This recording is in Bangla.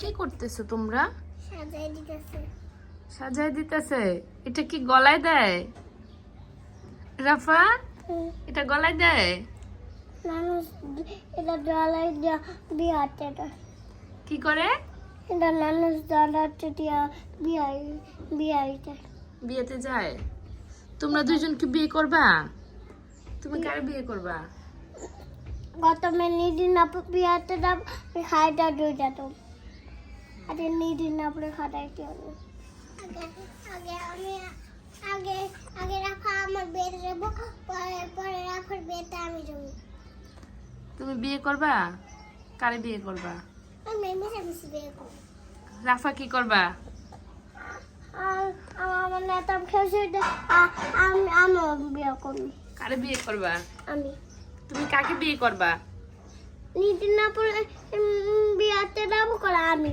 কি করতেছো তোমরা? সাজাই দিতেছে। সাজাই দিতেছে? এটা কি গলায় দেয়? রাফা এটা গলায় দেয়? মানুষ এটা জলাই দিয়া বিয়াতে কি করে? এটা মানুষ জলাতে দিয়া বিয়াই বিয়াইতে বিয়েতে যায়? তোমরা দুইজন কি বিয়ে করবা? তুমি কারে বিয়ে করবা? গত মে নিদি না বিয়াতে দাম খাইটা দুইটা তো না পরে খাটাইতে হবে আগে আগে আমি আগে আগে রাখা আমার বিয়েতে যাব পরে পরে রাখার বিয়েতে আমি যাব তুমি বিয়ে করবা? কারে বিয়ে করবা? আমি মিশামিশি বিয়ে করব রাফা কি করবা? আমার আমার নেতা খেয়েছে আমি আমিও বিয়ে করব কারে বিয়ে করবা? আমি তুমি কাকে বিয়ে করবা? নিদি না বিয়াতে যাব করে আমি